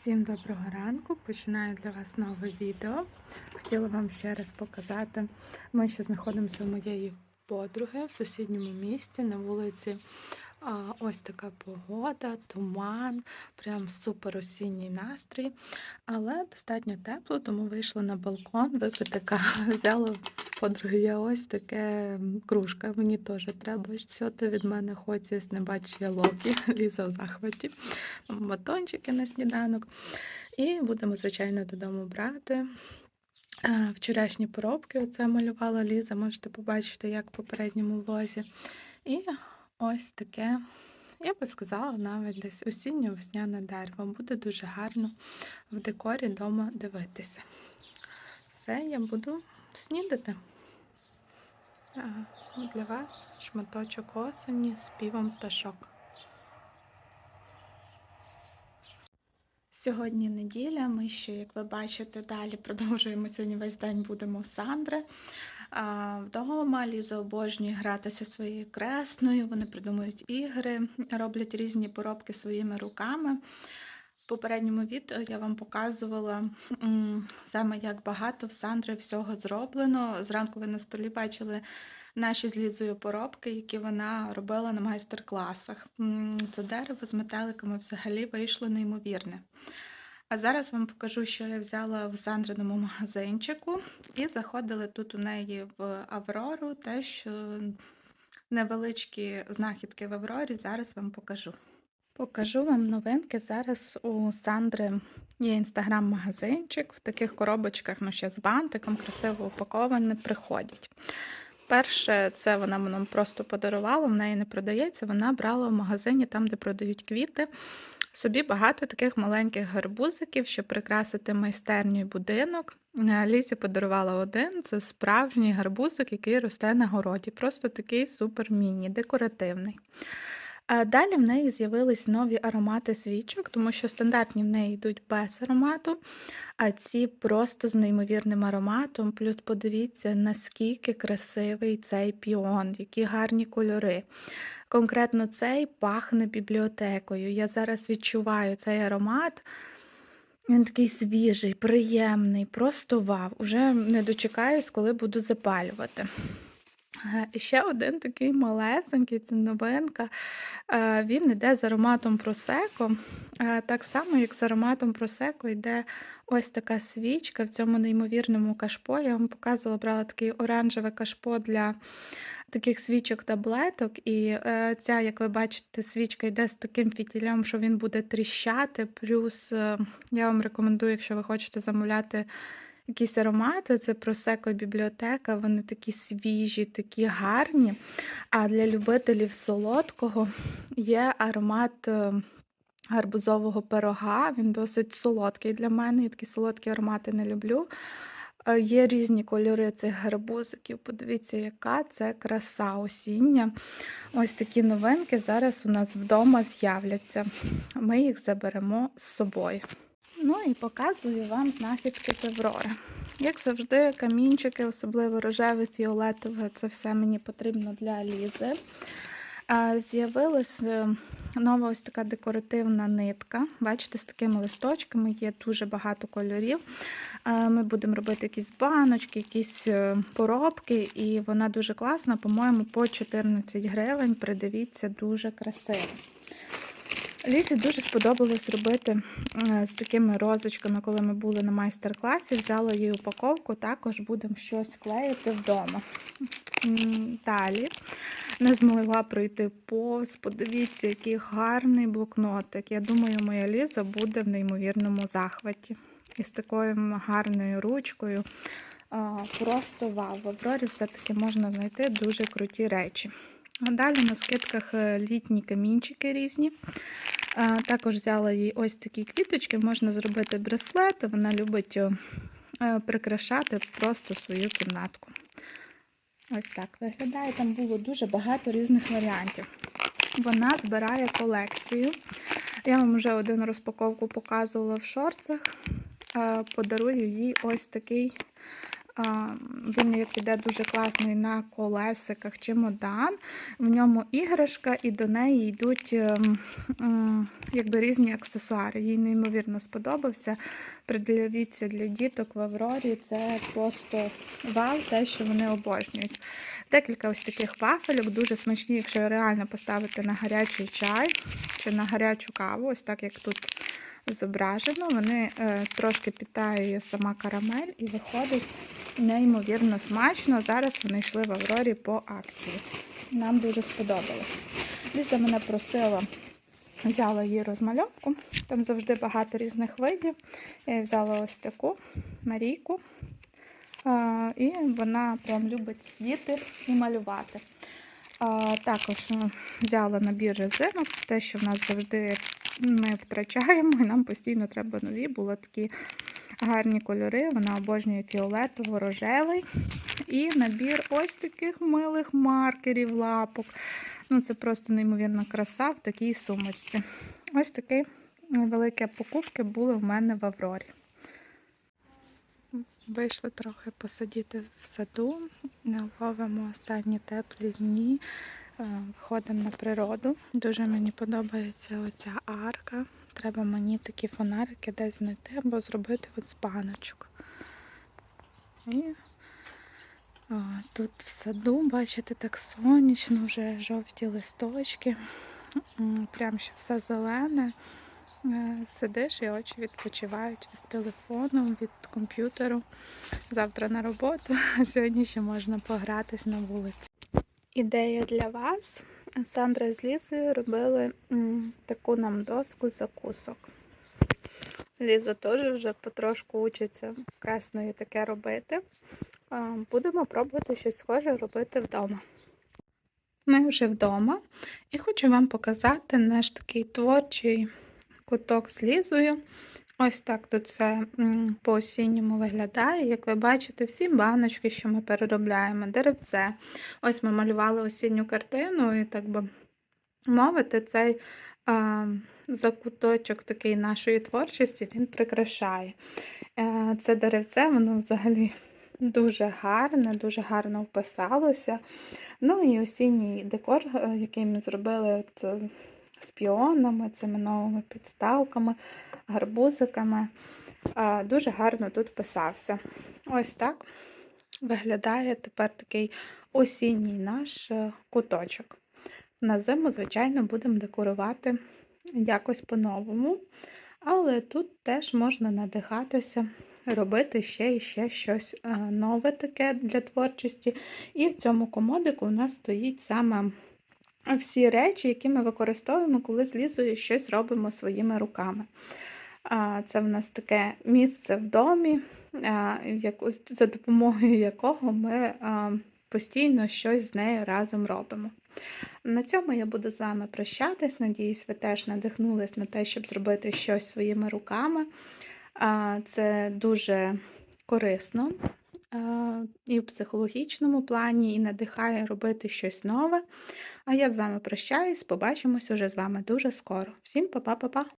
Всім доброго ранку! Починаю для вас нове відео. Хотіла вам ще раз показати. Ми ще знаходимося у моєї подруги в сусідньому місті на вулиці. А, Ось така погода, туман, прям супер осінній настрій, але достатньо тепло, тому вийшла на балкон випити каву. Взяла подруги я ось таке кружка. Мені теж треба. Що ти від мене хочеш, не бачиш я локі, ліза в захваті. Батончики на сніданок. І будемо, звичайно, додому брати. Вчорашні поробки оце малювала Ліза, можете побачити, як в попередньому влозі. І ось таке, я би сказала, навіть десь осінньо-весняне дерево. Буде дуже гарно в декорі вдома дивитися. Все, я буду снідати. Для вас шматочок осені з співом пташок. Сьогодні неділя. Ми ще, як ви бачите, далі продовжуємо сьогодні весь день будемо в Сандри. Вдома Ліза обожнює гратися своєю кресною. Вони придумують ігри, роблять різні поробки своїми руками. В попередньому відео я вам показувала саме як багато в Сандри всього зроблено. Зранку ви на столі бачили наші з Лізою поробки, які вона робила на майстер-класах. Це дерево з метеликами взагалі вийшло неймовірне. А зараз вам покажу, що я взяла в Сандриному магазинчику. І заходили тут у неї в Аврору, теж е, невеличкі знахідки в Аврорі. Зараз вам покажу. Покажу вам новинки. Зараз у Сандри є інстаграм-магазинчик. В таких коробочках, ну ще з бантиком, красиво упаковані, приходять. Перше, це вона нам просто подарувала, в неї не продається. Вона брала в магазині, там, де продають квіти, собі багато таких маленьких гарбузиків, щоб прикрасити майстерню і будинок. Е, Лізі подарувала один. Це справжній гарбузик, який росте на городі. Просто такий супер міні, декоративний. Далі в неї з'явились нові аромати свічок, тому що стандартні в неї йдуть без аромату, а ці просто з неймовірним ароматом. Плюс подивіться, наскільки красивий цей піон, які гарні кольори. Конкретно цей пахне бібліотекою. Я зараз відчуваю цей аромат. Він такий свіжий, приємний, просто вав. Уже не дочекаюсь, коли буду запалювати. Е, І ще один такий малесенький, це новинка. Е, Він йде з ароматом просеко. Е, Так само, як з ароматом просеко, йде ось така свічка в цьому неймовірному кашпо. Я вам показувала, брала такий оранжеве кашпо для таких свічок таблеток. І ця, як ви бачите, свічка йде з таким фітілем, що він буде тріщати. Плюс я вам рекомендую, якщо ви хочете замовляти якісь аромати, це просеко бібліотека, вони такі свіжі, такі гарні. А для любителів солодкого є аромат е, гарбузового пирога. Він досить солодкий для мене. Я такі солодкі аромати не люблю. Е, Є різні кольори цих гарбузиків. Подивіться, яка це краса осіння. Ось такі новинки зараз у нас вдома з'являться. Ми їх заберемо з собою. Ну і показую вам знахідки з Аврори. Як завжди, камінчики, особливо рожеве, фіолетове, це все мені потрібно для лізи. А, З'явилась е, нова ось така декоративна нитка. Бачите, з такими листочками є дуже багато кольорів. Ми будемо робити якісь баночки, якісь е, поробки, і вона дуже класна, по-моєму, по 14 гривень. Придивіться, дуже красиво. Лізі дуже сподобалось робити е, з такими розочками, коли ми були на майстер-класі. Взяла її упаковку, також будемо щось клеїти вдома. Далі не змогла пройти повз. Подивіться, який гарний блокнотик. Я думаю, моя Ліза буде в неймовірному захваті. І з такою гарною ручкою. Просто вау. В Аврорі все-таки можна знайти дуже круті речі. А далі на скидках е, літні камінчики різні. Також взяла їй ось такі квіточки, можна зробити браслет. Вона любить е, е, прикрашати просто свою кімнатку. Ось так виглядає. Там було дуже багато різних варіантів. Вона збирає колекцію. Я вам вже один розпаковку показувала в шорцах. Подарую їй ось такий Він як іде дуже класний на колесиках чемодан. В ньому іграшка, і до неї йдуть ем, якби різні аксесуари. Їй неймовірно сподобався. Придивіться для діток в Аврорі. Це просто вау, те, що вони обожнюють. Декілька ось таких вафельок, дуже смачні, якщо реально поставити на гарячий чай чи на гарячу каву, ось так як тут зображено. Вони е, трошки підтаює сама карамель і виходить неймовірно смачно. Зараз вони йшли в Аврорі по акції. Нам дуже сподобалось. Ліза мене просила, взяла її розмальовку. Там завжди багато різних видів. Я взяла ось таку Марійку. І вона прям любить сидіти і малювати. Також взяла набір резинок, те, що в нас завжди ми втрачаємо, і нам постійно треба нові. Були такі гарні кольори. Вона обожнює фіолетово, рожевий. І набір ось таких милих маркерів, лапок. Ну, Це просто неймовірна краса в такій сумочці. Ось такі великі покупки були в мене в Аврорі. Вийшли трохи посидіти в саду, ловимо останні теплі дні, е, виходимо на природу. Дуже мені подобається оця арка. Треба мені такі фонарики десь знайти або зробити от з баночок. І о, тут в саду, бачите, так сонячно, вже жовті листочки. Прям ще все зелене. Е, Сидиш і очі відпочивають від телефону, від комп'ютеру. Завтра на роботу, а сьогодні ще можна погратись на вулиці. Ідея для вас. Сандра з Лізою робили таку нам доску закусок. Ліза теж вже потрошку учиться в красної таке робити. Будемо пробувати щось схоже робити вдома. Ми вже вдома і хочу вам показати наш такий творчий куток з лізою. Ось так тут все м, по-осінньому виглядає. Як ви бачите, всі баночки, що ми переробляємо, деревце. Ось ми малювали осінню картину, і так би мовити, цей а, закуточок такий нашої творчості він прикрашає. Е, Це деревце, воно взагалі дуже гарне, дуже гарно вписалося. Ну і осінній декор, е, який ми зробили от, з піонами, цими новими підставками, гарбузиками. Дуже гарно тут писався. Ось так виглядає тепер такий осінній наш е, куточок. На зиму, звичайно, будемо декорувати якось по-новому. Але тут теж можна надихатися, робити ще і ще щось е, нове таке для творчості. І в цьому комодику у нас стоїть саме всі речі, які ми використовуємо, коли з Лізою щось робимо своїми руками. Це в нас таке місце в домі, за допомогою якого ми постійно щось з нею разом робимо. На цьому я буду з вами прощатись. Надіюсь, ви теж надихнулись на те, щоб зробити щось своїми руками. Це дуже корисно і в психологічному плані, і надихає робити щось нове. А я з вами прощаюсь, побачимось уже з вами дуже скоро. Всім па-па-па-па!